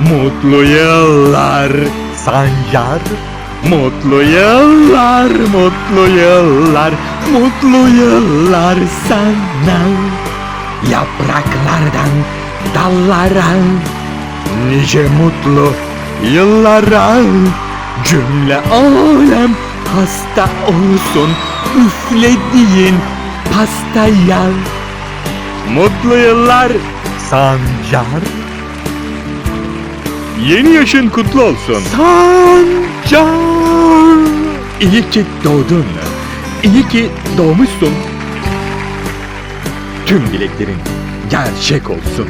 Mutlu yıllar Sancar. Mutlu yıllar, mutlu yıllar, mutlu yıllar sana. Yapraklardan dallara nice mutlu yıllara cümle alem hasta olsun üflediğin pastaya. Mutlu yıllar Sancar. Yeni yaşın kutlu olsun. Sancar. İyi ki doğdun. İyi ki doğmuşsun. Tüm dileklerin gerçek olsun.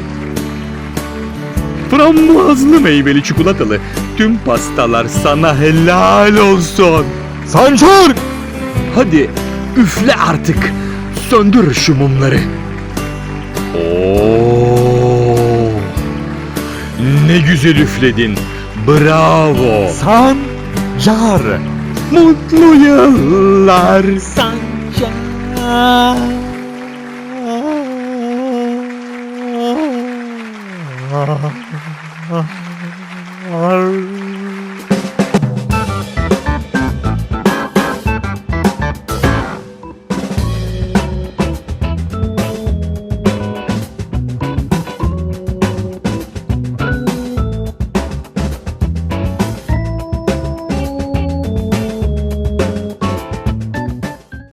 Frambuazlı meyveli çikolatalı tüm pastalar sana helal olsun. Sancar! Hadi üfle artık. Söndür şu mumları. Oo! Ne güzel üfledin. Bravo. Sancar. Mutlu yıllar. Sancar.